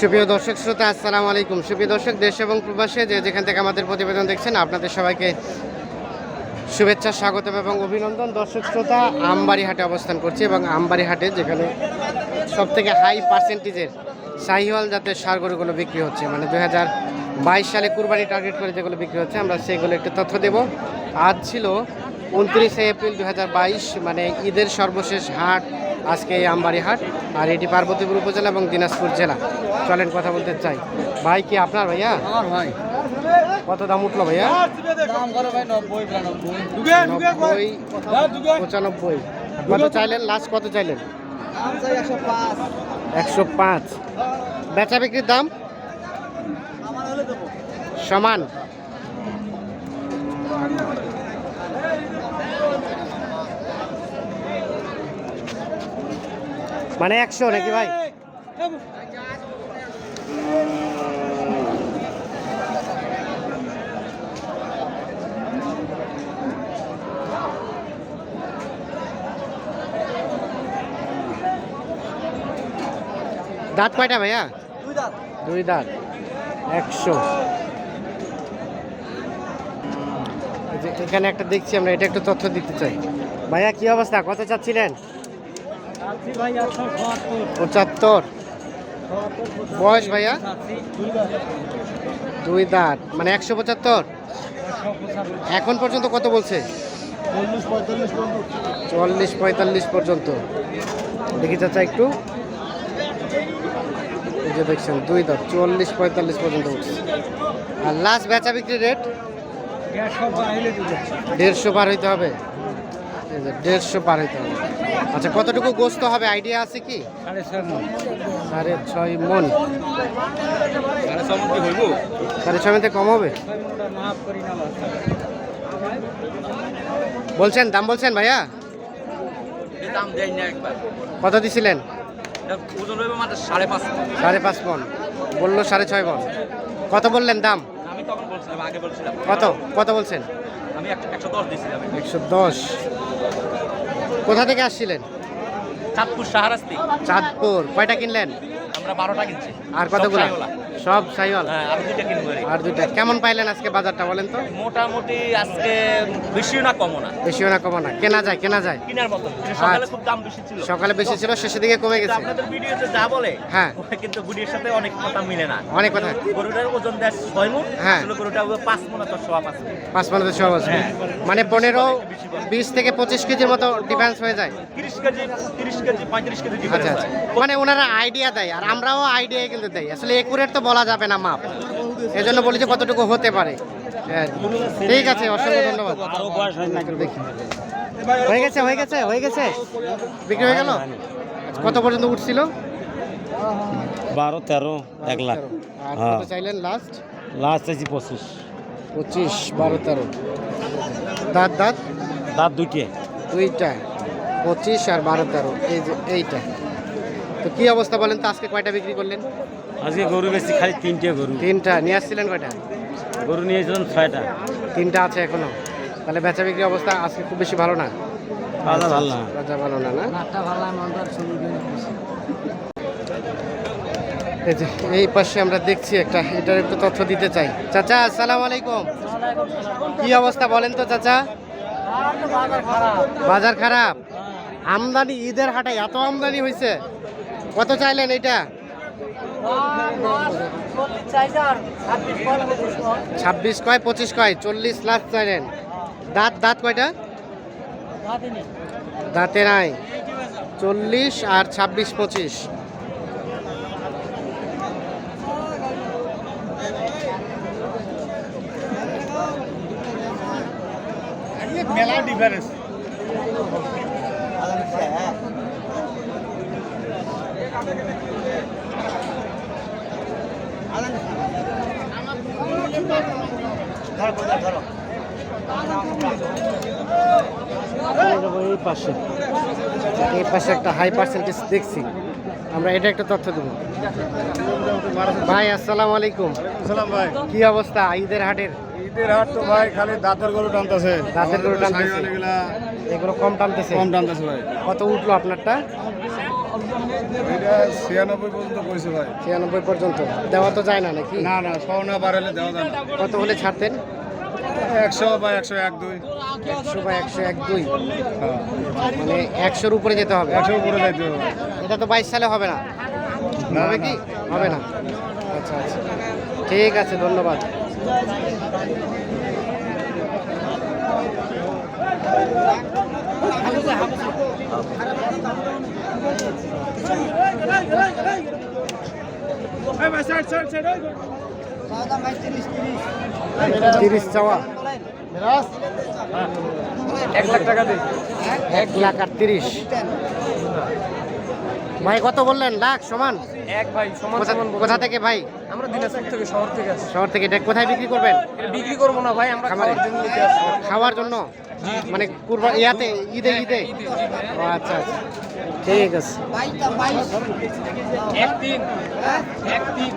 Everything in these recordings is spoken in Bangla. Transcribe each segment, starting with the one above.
সুপ্রিয় দর্শক শ্রোতা, আসসালামু আলাইকুম। সুপ্রিয় দর্শক, দেশ এবং প্রবাসে যে যেখান থেকে আমাদের প্রতিবেদন দেখছেন, আপনাদের সবাইকে শুভেচ্ছা, স্বাগতম এবং অভিনন্দন। দর্শক শ্রোতা আমবাড়ি হাটে অবস্থান করছি এবং আমবাড়ি হাটে যেখানে সব থেকে হাই পার্সেন্টেজের শাহিওয়াল জাতের সার গরুগুলো বিক্রি হচ্ছে। মানে দু হাজার বাইশ সালে কুরবানি টার্গেট করে যেগুলো বিক্রি হচ্ছে, আমরা সেগুলো একটু তথ্য দেব। আজ ছিল উনত্রিশে এপ্রিল দু হাজার বাইশ মানে ঈদের সর্বশেষ হাট আজকে এই আমবাড়ি হাট আর এটি পার্বতীপুর উপজেলা এবং দিনাজপুর জেলা। চলেন কথা বলতে চাই। ভাই কি আপনার ভাইয়া? আমার ভাই। কত দাম উঠল ভাইয়া? দাম করো ভাই নব্বই পঁচানব্বই। কত চাইলেন? লাস্ট কত চাইলেন? একশো পাঁচ। একশো পাঁচ। বেচা বিক্রির দাম? সমান মানে একশো নাকি ভাই? দাঁত কয়টা ভাইয়া? দুই দাঁত। একশো। এখানে একটা দেখছি আমরা এটা একটু তথ্য দিতে চাই। ভাইয়া কি অবস্থা? কত চাচ্ছিলেন? পঁচাত্তর। বয়স ভাইয়া? দুই দাঁত। মানে একশো পঁচাত্তর? এখন পর্যন্ত কত বলছে? চল্লিশ পঁয়তাল্লিশ পর্যন্ত। দেখি চাচা একটু। যে দেখছেন দুই দাঁত চুয়াল্লিশ পঁয়তাল্লিশ পর্যন্ত উঠছে। আর লাস্ট বেচা বিক্রি রেট দেড়শো পার হইতে হবে? দেড়শো পার হইতে হবে। আচ্ছা কতটুকু গোস্ত হবে? আইডিয়া আছে কি? সাড়ে ছয় মন। সাড়ে ছয় মধ্যে কম হবে? বলছেন দাম বলছেন ভাইয়া? দাম দেয় না একবার। কত দিছিলেন? ওজন রইবে মাত্র সাড়ে পাঁচ সাড়ে পাঁচ পন বলল সাড়ে ছয় পন কত বললেন দাম? আমি তখন বলছিলাম আগে বলছিলাম। কত? কত বলছেন? আমি একশো দশ দিয়েছিলাম। একশো দশ। কোথা থেকে আসছিলেন? চাঁদপুর সাহারাস্তি। চাঁদপুর। কয়টা কিনলেন? আমরা বারোটা কিনছি। আর কতগুলো? সব সাইওয়াল। হ্যাঁ আর দুইটা কিনবো আর দুইটা। কেমন পাইলেন আজকে বাজারটা বলেন তো? মোটামুটি আজকে বেশিও না কমও না। বেশিও না কমো না। কেনা যায় কেনা যায়। কিনার মতো সকালে আচ্ছা। খুব দাম বেশি ছিল। সকালে বেশি ছিল শেষের দিকে কমে গেছে। আপনাদের ভিডিওতে যা বলে হ্যাঁ। কিন্তু ভিডিওর সাথে অনেক কথা মিলে না। অনেক কথা। গরুটার ওজন দেয় ছয় মন হ্যাঁ। গরুটা পাঁচ মন অথবা সোয়া পাঁচ মন পাঁচ পনেরো সব আসবে মানে পনেরো বিশ থেকে পঁচিশ কেজির মতো ডিফারেন্স হয়ে যায়। তিরিশ কেজি তিরিশ কেজি পঁয়ত্রিশ কেজি আচ্ছা আচ্ছা। মানে ওনারা আইডিয়া দেয়। আর আমরাও আইডিয়া কিন্তু দেয় আসলে একুরেট তো বলা যাবে না মাপ। এজন্য বলি যে কতটুকু হতে পারে। হ্যাঁ, ঠিক আছে অসংখ্য ধন্যবাদ। হয় দেখি। হয়ে গেছে হয়ে গেছে হয়ে গেছে। বিক্রি হয়ে গেল? কত পর্যন্ত উঠছিল? বারো তেরো এক লাখ। হ্যাঁ। চাইলেন লাস্ট লাস্ট চাইছি পঁচিশ। পঁচিশ বারো তেরো। দাঁত দাঁত? দাঁত দুইটে। দুইটা। পঁচিশ আর বারো তেরো। এই যে এইটা। তো কি অবস্থা বলেন তো? আজকে কয়টা বিক্রি করলেন? আজকে গরু বেশি খালি তিনটে গরু। তিনটা। নিয়ে আসছিলেন কয়টা? গরু নিয়েছিলাম ছয়টা। তিনটা আছে এখনও। তাহলে বেচা বিক্রি অবস্থা আজকে খুব বেশি ভালো না? বাজার ভালো না। বেচা ভালো না না? ভালো এই যে এই পাশে আমরা দেখছি একটা এটার একটু তথ্য দিতে চাই। চাচা আসসালামু আলাইকুম। কি অবস্থা বলেন তো চাচা? বাজার খারাপ। আমদানি ঈদের হাটে এত আমদানি হয়েছে কত চাইলেন এটা? ছাব্বিশ কয়, পঁচিশ কয়? চল্লিশ লাখ চাইলেন। দাঁত দাঁত কয়টা? দাঁতে নাই। চল্লিশ আর ছাব্বিশ, পঁচিশ। মেলা ডিফারেন্স এই পাশে এই পাশে একটা হাই পার্সেন্টেজ দেখছি। আমরা এটা একটা তথ্য দেবো। ভাই আসসালামু আলাইকুম। ভাই। কি অবস্থা? ঈদের হাটের? ঈদের হাট তো ভাই খালি দাঁতের গরু টানতেছে। দাঁতের গরু টানতেছে। এগুলো কম টানতেছে? কম টানতেছে ভাই। কত উঠল আপনারটা? এটা ছিয়ানব্বই পর্যন্ত কইছে ভাই। ছিয়ানব্বই পর্যন্ত। দেওয়া তো যায় না নাকি? না না পাওনা বাড়ালে দেওয়া যায় না। কত হলে ছাড়তেন? একশো বা একশো এক দুই। একশো বা একশো এক দুই। হ্যাঁ। মানে একশোর উপরে যেতে হবে। একশো উপরে যাইতে হবে। এটা তো বাইশ সালে হবে না। না, হবে কি? হবে না। আচ্ছা আচ্ছা। ঠিক আছে ধন্যবাদ। তিরিশ চাওয়া। এক লাখ টাকা দিই এক লাখ আর তিরিশ। ভাই কত বললেন? লাখ সমান? এক ভাই সমান কোথা- সমান কোথা থেকে ভাই? আমরা দিনাজপুর থেকে শহর থেকে শহর থেকে। এটা কোথায় বিক্রি করবেন? বিক্রি করব না ভাই আমরা খাওয়ার জন্য খাওয়ার জন্য? মানে কুরবা ইয়াতে ঈদে ঈদে? ও আচ্ছা আচ্ছা। ঠিক আছে। এক তিন এক তিন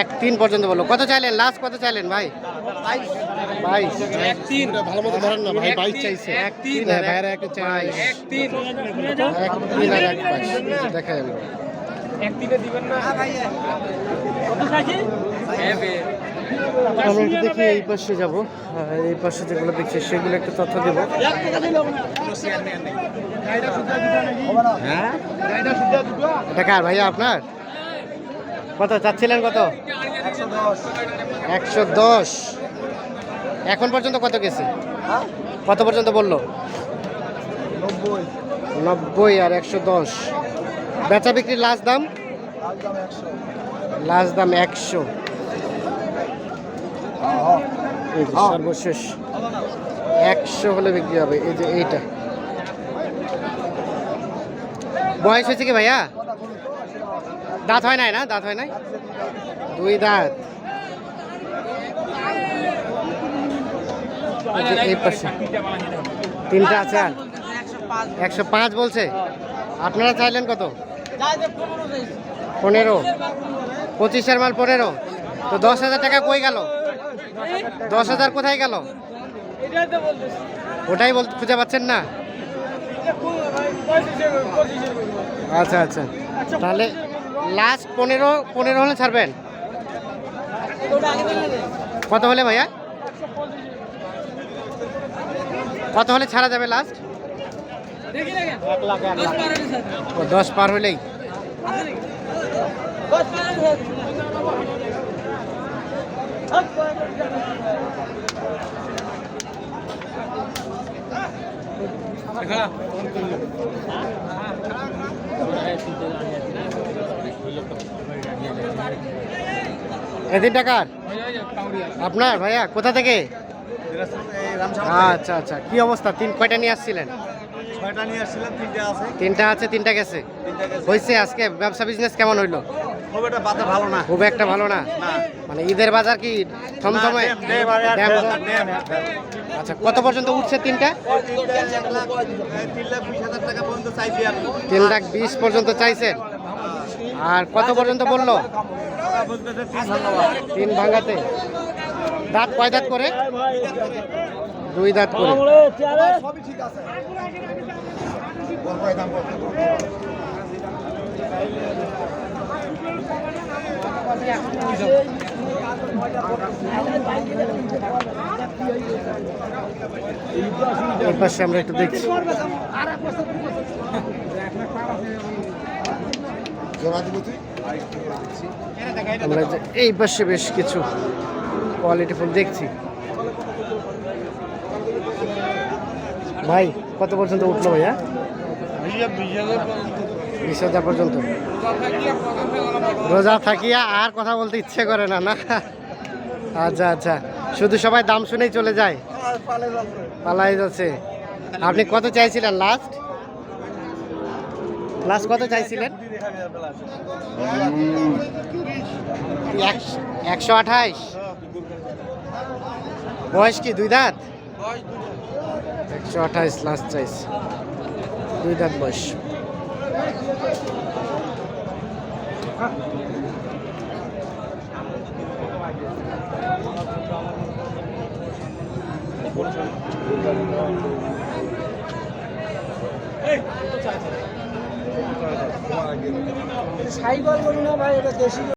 এক তিন পর্যন্ত বলো। কত চাইলেন? লাস্ট কত চাইলেন ভাই? বাইশ। এক তিন ভালো মতো ধরেন না ভাই বাইশ চাইছে। এক তিন ভাইয়েরা এক চাই এক তিন এক তিন আর এক বাইশ। দেখা যাবে। এক তিনে দিবেন না। হ্যাঁ বে। আমরা একটু দেখি এই পাশে যাব। এই পাশে যেগুলো দেখছি, সেগুলো একটু তথ্য দেবো। হ্যাঁ? এটা কার ভাইয়া আপনার? কত, চাচ্ছিলেন কত? একশো দশ। এখন পর্যন্ত কত গেছে? কত পর্যন্ত বলল? নব্বই আর একশো দশ। বেচা বিক্রির লাস্ট দাম? লাস্ট দাম একশো। এই যে সর্বশেষ একশো হলে বিক্রি হবে, এই যে এইটা। বয়স হয়েছে কি ভাইয়া? দাঁত হয় নাই না? দাঁত হয় নাই? দুই দাঁত। এই পাশে। তিনটা আছে আর। একশো পাঁচ বলছে। আপনারা চাইলেন কত? পনেরো। পঁচিশের মাল পনেরো। তো দশ হাজার টাকা কই গেল? দশ হাজার কোথায় গেল? ওটাই বল খুঁজে পাচ্ছেন না? আচ্ছা আচ্ছা। তাহলে লাস্ট পনেরো পনেরো হলে ছাড়বেন? কত হলে ভাইয়া? কত হলে ছাড়া যাবে লাস্ট দশ পার হলেই। টাকার আপনার ভাইয়া কোথা থেকে? আচ্ছা আচ্ছা। কি অবস্থা? তিন কয়টা নিয়ে আসছিলেন? তিনটা আছে। তিনটা গেছে। হয়েছে আজকে? ব্যবসা বিজনেস কেমন হইল? খুব একটা বাজার ভালো না। খুব একটা ভালো না? মানে ঈদের বাজার কি থমথমে? আচ্ছা কত পর্যন্ত উঠছে তিনটা? তিন লাখ বিশ পর্যন্ত চাইছি। চাইছেন আর কত পর্যন্ত বলল? তিন ভাঙাতে। দাঁত কয় দাঁত করে? দুই দাঁত করে। এর পাশে আমরা একটু দেখছি। আমরা এই পাশে বেশ কিছু কোয়ালিটি ফুল দেখছি। ভাই, কত পর্যন্ত উঠল ভাইয়া? বিশ হাজার পর্যন্ত। রোজা থাকিয়া আর কথা বলতে ইচ্ছে করে না না? আচ্ছা আচ্ছা। শুধু সবাই দাম শুনেই চলে যায়? পালাই যাচ্ছে। আপনি কত চাইছিলেন লাস্ট লাস্ট কত চাইছিলেন? একশ- আঠাইশ। বয়স কি দুই দাঁত? একশো আঠাইশ লাস্ট চাইছে। দুই দাঁত বয়স। সাইকেল করুন না ভাই এটা দেশি